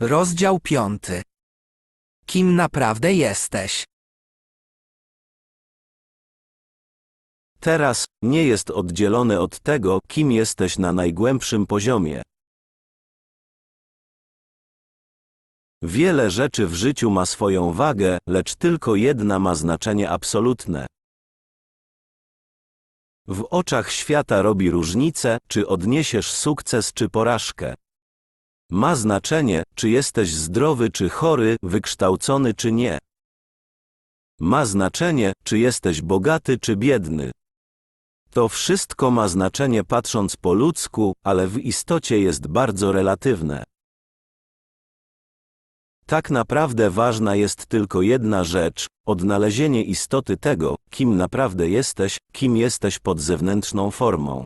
Rozdział piąty. Kim naprawdę jesteś? Teraz nie jest oddzielone od tego, kim jesteś na najgłębszym poziomie. Wiele rzeczy w życiu ma swoją wagę, lecz tylko jedna ma znaczenie absolutne. W oczach świata robi różnicę, czy odniesiesz sukces czy porażkę. Ma znaczenie, czy jesteś zdrowy czy chory, wykształcony czy nie. Ma znaczenie, czy jesteś bogaty czy biedny. To wszystko ma znaczenie patrząc po ludzku, ale w istocie jest bardzo relatywne. Tak naprawdę ważna jest tylko jedna rzecz odnalezienie istoty tego, kim naprawdę jesteś, kim jesteś pod zewnętrzną formą.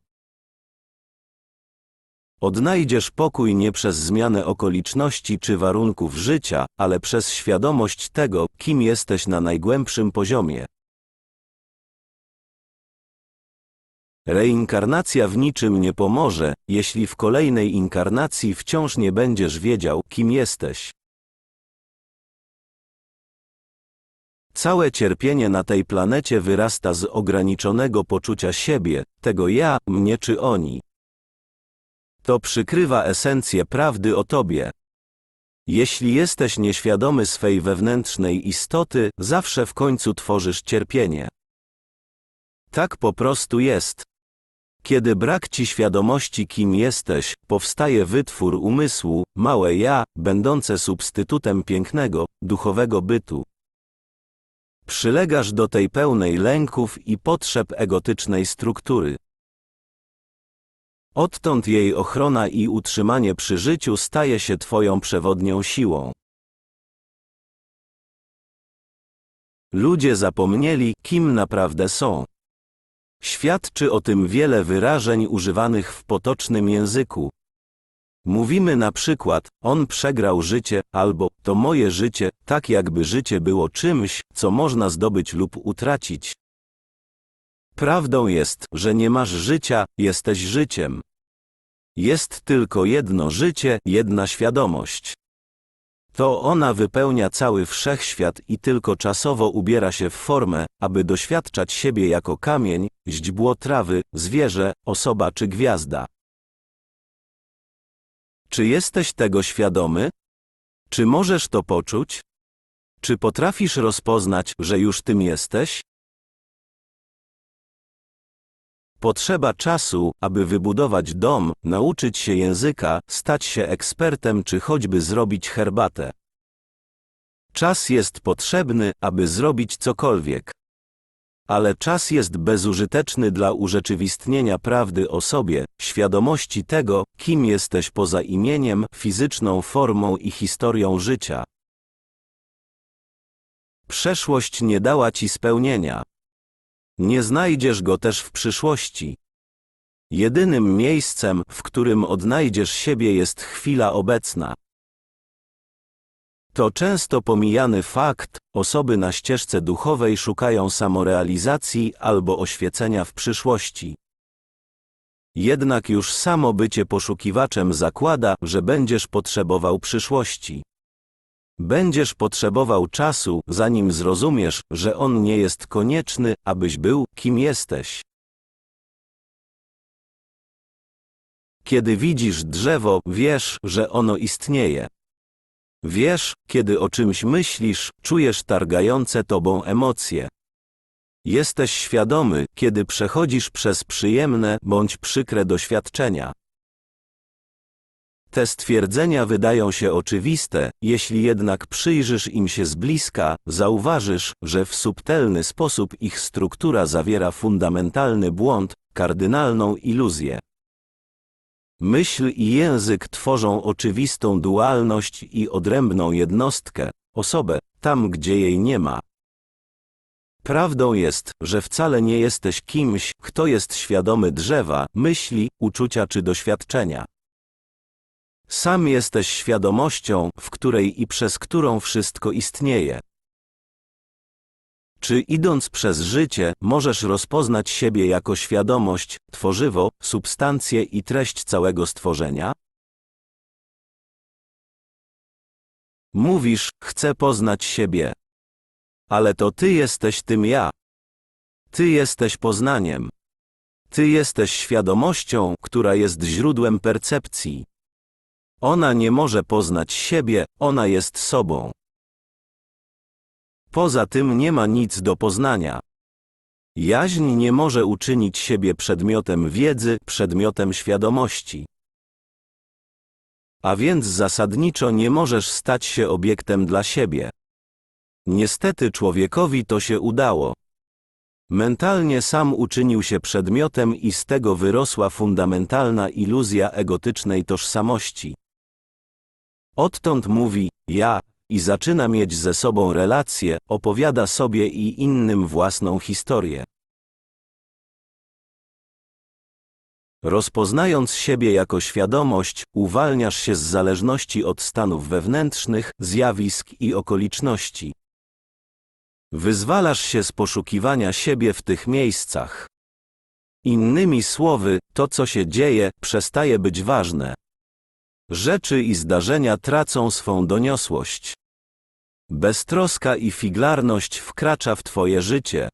Odnajdziesz pokój nie przez zmianę okoliczności czy warunków życia, ale przez świadomość tego, kim jesteś na najgłębszym poziomie. Reinkarnacja w niczym nie pomoże, jeśli w kolejnej inkarnacji wciąż nie będziesz wiedział, kim jesteś. Całe cierpienie na tej planecie wyrasta z ograniczonego poczucia siebie, tego ja, mnie czy oni. To przykrywa esencję prawdy o tobie. Jeśli jesteś nieświadomy swej wewnętrznej istoty, zawsze w końcu tworzysz cierpienie. Tak po prostu jest. Kiedy brak ci świadomości, kim jesteś, powstaje wytwór umysłu, małe ja, będące substytutem pięknego, duchowego bytu. Przylegasz do tej pełnej lęków i potrzeb egotycznej struktury. Odtąd jej ochrona i utrzymanie przy życiu staje się Twoją przewodnią siłą. Ludzie zapomnieli, kim naprawdę są. Świadczy o tym wiele wyrażeń używanych w potocznym języku. Mówimy na przykład, on przegrał życie, albo to moje życie, tak jakby życie było czymś, co można zdobyć lub utracić. Prawdą jest, że nie masz życia, jesteś życiem. Jest tylko jedno życie, jedna świadomość. To ona wypełnia cały wszechświat i tylko czasowo ubiera się w formę, aby doświadczać siebie jako kamień, źdźbło trawy, zwierzę, osoba czy gwiazda. Czy jesteś tego świadomy? Czy możesz to poczuć? Czy potrafisz rozpoznać, że już tym jesteś? Potrzeba czasu, aby wybudować dom, nauczyć się języka, stać się ekspertem czy choćby zrobić herbatę. Czas jest potrzebny, aby zrobić cokolwiek. Ale czas jest bezużyteczny dla urzeczywistnienia prawdy o sobie, świadomości tego, kim jesteś poza imieniem, fizyczną formą i historią życia. Przeszłość nie dała ci spełnienia. Nie znajdziesz go też w przyszłości. Jedynym miejscem, w którym odnajdziesz siebie jest chwila obecna. To często pomijany fakt, osoby na ścieżce duchowej szukają samorealizacji albo oświecenia w przyszłości. Jednak już samo bycie poszukiwaczem zakłada, że będziesz potrzebował przyszłości. Będziesz potrzebował czasu, zanim zrozumiesz, że on nie jest konieczny, abyś był, kim jesteś. Kiedy widzisz drzewo, wiesz, że ono istnieje. Wiesz, kiedy o czymś myślisz, czujesz targające tobą emocje. Jesteś świadomy, kiedy przechodzisz przez przyjemne bądź przykre doświadczenia. Te stwierdzenia wydają się oczywiste, jeśli jednak przyjrzysz im się z bliska, zauważysz, że w subtelny sposób ich struktura zawiera fundamentalny błąd, kardynalną iluzję. Myśl i język tworzą oczywistą dualność i odrębną jednostkę, osobę, tam gdzie jej nie ma. Prawdą jest, że wcale nie jesteś kimś, kto jest świadomy drzewa, myśli, uczucia czy doświadczenia. Sam jesteś świadomością, w której i przez którą wszystko istnieje. Czy idąc przez życie, możesz rozpoznać siebie jako świadomość, tworzywo, substancję i treść całego stworzenia? Mówisz, chcę poznać siebie. Ale to ty jesteś tym ja. Ty jesteś poznaniem. Ty jesteś świadomością, która jest źródłem percepcji. Ona nie może poznać siebie, ona jest sobą. Poza tym nie ma nic do poznania. Jaźń nie może uczynić siebie przedmiotem wiedzy, przedmiotem świadomości. A więc zasadniczo nie możesz stać się obiektem dla siebie. Niestety człowiekowi to się udało. Mentalnie sam uczynił się przedmiotem i z tego wyrosła fundamentalna iluzja egotycznej tożsamości. Odtąd mówi ja i zaczyna mieć ze sobą relacje, opowiada sobie i innym własną historię. Rozpoznając siebie jako świadomość, uwalniasz się z zależności od stanów wewnętrznych, zjawisk i okoliczności. Wyzwalasz się z poszukiwania siebie w tych miejscach. Innymi słowy, to co się dzieje, przestaje być ważne. Rzeczy i zdarzenia tracą swą doniosłość. Beztroska i figlarność wkracza w Twoje życie.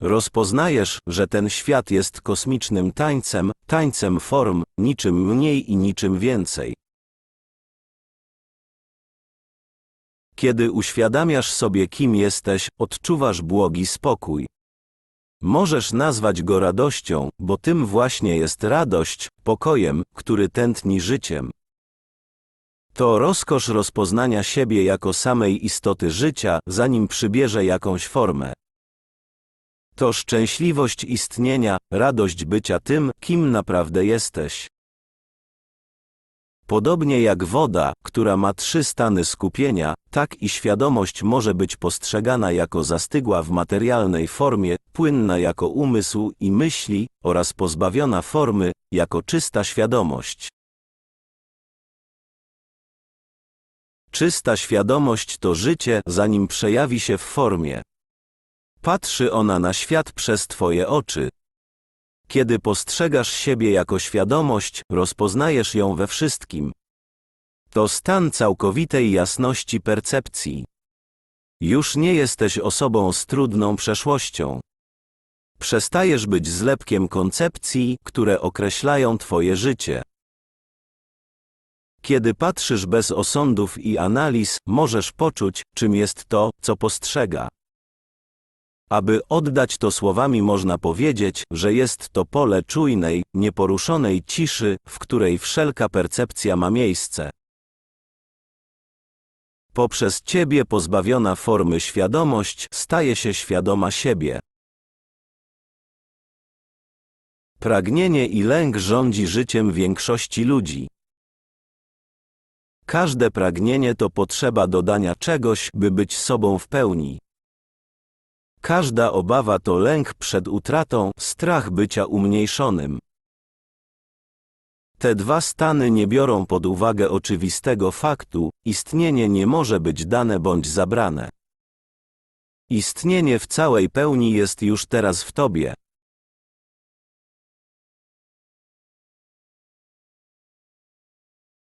Rozpoznajesz, że ten świat jest kosmicznym tańcem, tańcem form, niczym mniej i niczym więcej. Kiedy uświadamiasz sobie, kim jesteś, odczuwasz błogi spokój. Możesz nazwać go radością, bo tym właśnie jest radość, pokojem, który tętni życiem. To rozkosz rozpoznania siebie jako samej istoty życia, zanim przybierze jakąś formę. To szczęśliwość istnienia, radość bycia tym, kim naprawdę jesteś. Podobnie jak woda, która ma trzy stany skupienia, tak i świadomość może być postrzegana jako zastygła w materialnej formie, płynna jako umysł i myśli, oraz pozbawiona formy, jako czysta świadomość. Czysta świadomość to życie, zanim przejawi się w formie. Patrzy ona na świat przez Twoje oczy. Kiedy postrzegasz siebie jako świadomość, rozpoznajesz ją we wszystkim. To stan całkowitej jasności percepcji. Już nie jesteś osobą z trudną przeszłością. Przestajesz być zlepkiem koncepcji, które określają Twoje życie. Kiedy patrzysz bez osądów i analiz, możesz poczuć, czym jest to, co postrzega. Aby oddać to słowami można powiedzieć, że jest to pole czujnej, nieporuszonej ciszy, w której wszelka percepcja ma miejsce. Poprzez Ciebie pozbawiona formy świadomość staje się świadoma siebie. Pragnienie i lęk rządzi życiem większości ludzi. Każde pragnienie to potrzeba dodania czegoś, by być sobą w pełni. Każda obawa to lęk przed utratą, strach bycia umniejszonym. Te dwa stany nie biorą pod uwagę oczywistego faktu, istnienie nie może być dane bądź zabrane. Istnienie w całej pełni jest już teraz w tobie.